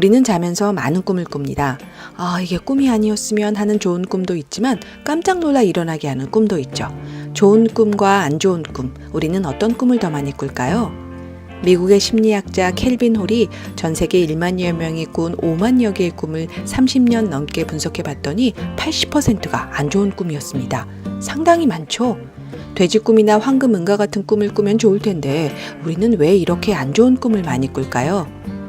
우리는 자면서 많은 꿈을 꿉니다. 아, 이게 꿈이 아니었으면 하는 좋은 꿈도 있지만 깜짝 놀라 일어나게 하는 꿈도 있죠. 좋은 꿈과 안 좋은 꿈, 우리는 어떤 꿈을 더 많이 꿀까요? 미국의 심리학자 켈빈 홀이 전 세계 1만여 명이 꾼 5만여 개의 꿈을 30년 넘게 분석해 봤더니 80%가 안 좋은 꿈이었습니다. 상당히 많죠? 돼지 꿈이나 황금 은가 같은 꿈을 꾸면 좋을 텐데 우리는 왜 이렇게 안 좋은 꿈을 많이 꿀까요?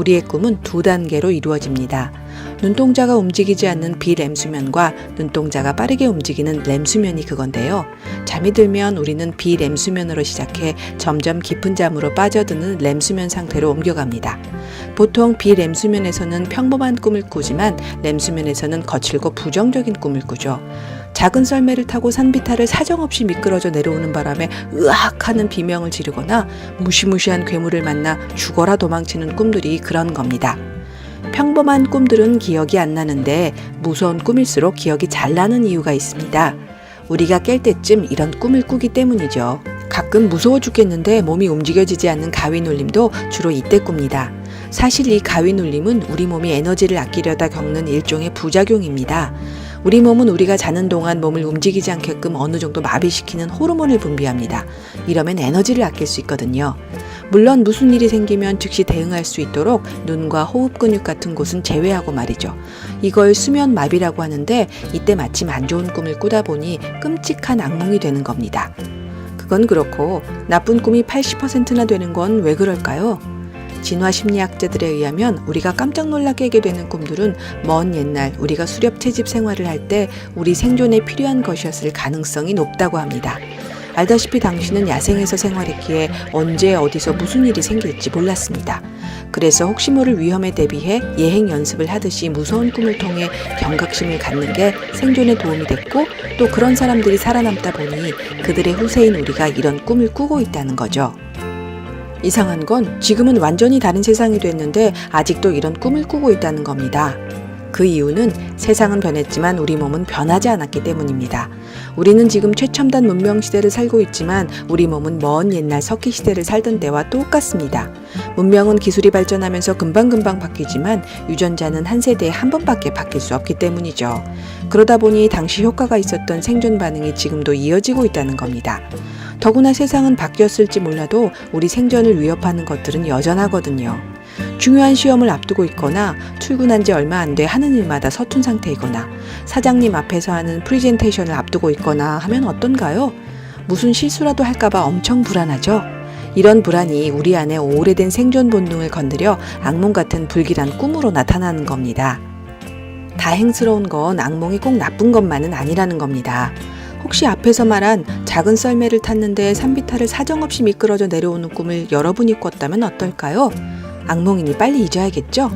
우리의 꿈은 두 단계로 이루어집니다. 눈동자가 움직이지 않는 비램수면과 눈동자가 빠르게 움직이는 램수면이 그건데요. 잠이 들면 우리는 비램수면으로 시작해 점점 깊은 잠으로 빠져드는 램수면 상태로 옮겨갑니다. 보통 비램수면에서는 평범한 꿈을 꾸지만 램수면에서는 거칠고 부정적인 꿈을 꾸죠. 작은 썰매를 타고 산비탈을 사정없이 미끄러져 내려오는 바람에 으악 하는 비명을 지르거나 무시무시한 괴물을 만나 죽어라 도망치는 꿈들이 그런 겁니다. 평범한 꿈들은 기억이 안 나는데 무서운 꿈일수록 기억이 잘 나는 이유가 있습니다. 우리가 깰 때쯤 이런 꿈을 꾸기 때문이죠. 가끔 무서워 죽겠는데 몸이 움직여지지 않는 가위 눌림도 주로 이때 꿉니다. 사실 이 가위 눌림은 우리 몸이 에너지를 아끼려다 겪는 일종의 부작용입니다. 우리 몸은 우리가 자는 동안 몸을 움직이지 않게끔 어느 정도 마비시키는 호르몬을 분비합니다. 이러면 에너지를 아낄 수 있거든요. 물론 무슨 일이 생기면 즉시 대응할 수 있도록 눈과 호흡 근육 같은 곳은 제외하고 말이죠. 이걸 수면 마비라고 하는데 이때 마침 안 좋은 꿈을 꾸다 보니 끔찍한 악몽이 되는 겁니다. 그건 그렇고 나쁜 꿈이 80%나 되는 건 왜 그럴까요? 진화 심리학자들에 의하면 우리가 깜짝 놀라 깨게 되는 꿈들은 먼 옛날 우리가 수렵 채집 생활을 할 때 우리 생존에 필요한 것이었을 가능성이 높다고 합니다. 알다시피 당신은 야생에서 생활했기에 언제 어디서 무슨 일이 생길지 몰랐습니다. 그래서 혹시 모를 위험에 대비해 예행 연습을 하듯이 무서운 꿈을 통해 경각심을 갖는 게 생존에 도움이 됐고 또 그런 사람들이 살아남다 보니 그들의 후세인 우리가 이런 꿈을 꾸고 있다는 거죠. 이상한 건 지금은 완전히 다른 세상이 됐는데 아직도 이런 꿈을 꾸고 있다는 겁니다. 그 이유는 세상은 변했지만 우리 몸은 변하지 않았기 때문입니다. 우리는 지금 최첨단 문명 시대를 살고 있지만 우리 몸은 먼 옛날 석기 시대를 살던 때와 똑같습니다. 문명은 기술이 발전하면서 금방금방 바뀌지만 유전자는 한 세대에 한 번밖에 바뀔 수 없기 때문이죠. 그러다 보니 당시 효과가 있었던 생존 반응이 지금도 이어지고 있다는 겁니다. 더구나 세상은 바뀌었을지 몰라도 우리 생존을 위협하는 것들은 여전하거든요. 중요한 시험을 앞두고 있거나 출근한 지 얼마 안 돼 하는 일마다 서툰 상태이거나 사장님 앞에서 하는 프리젠테이션을 앞두고 있거나 하면 어떤가요? 무슨 실수라도 할까봐 엄청 불안하죠? 이런 불안이 우리 안에 오래된 생존 본능을 건드려 악몽 같은 불길한 꿈으로 나타나는 겁니다. 다행스러운 건 악몽이 꼭 나쁜 것만은 아니라는 겁니다. 혹시 앞에서 말한 작은 썰매를 탔는데 산비탈을 사정없이 미끄러져 내려오는 꿈을 여러분이 꿨다면 어떨까요? 악몽이니 빨리 잊어야겠죠?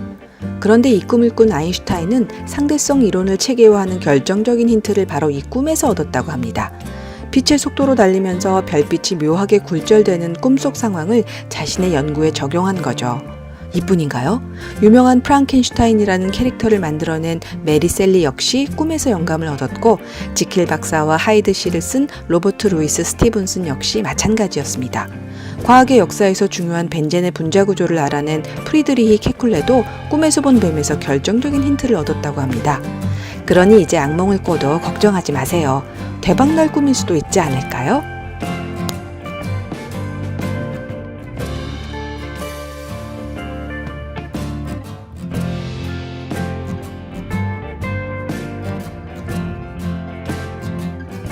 그런데 이 꿈을 꾼 아인슈타인은 상대성 이론을 체계화하는 결정적인 힌트를 바로 이 꿈에서 얻었다고 합니다. 빛의 속도로 달리면서 별빛이 묘하게 굴절되는 꿈속 상황을 자신의 연구에 적용한 거죠. 이뿐인가요? 유명한 프랑켄슈타인이라는 캐릭터를 만들어낸 메리 셀리 역시 꿈에서 영감을 얻었고 지킬 박사와 하이드 씨를 쓴 로버트 루이스 스티븐슨 역시 마찬가지였습니다. 과학의 역사에서 중요한 벤젠의 분자 구조를 알아낸 프리드리히 케쿨레도 꿈에서 본 뱀에서 결정적인 힌트를 얻었다고 합니다. 그러니 이제 악몽을 꿔도 걱정하지 마세요. 대박날 꿈일 수도 있지 않을까요?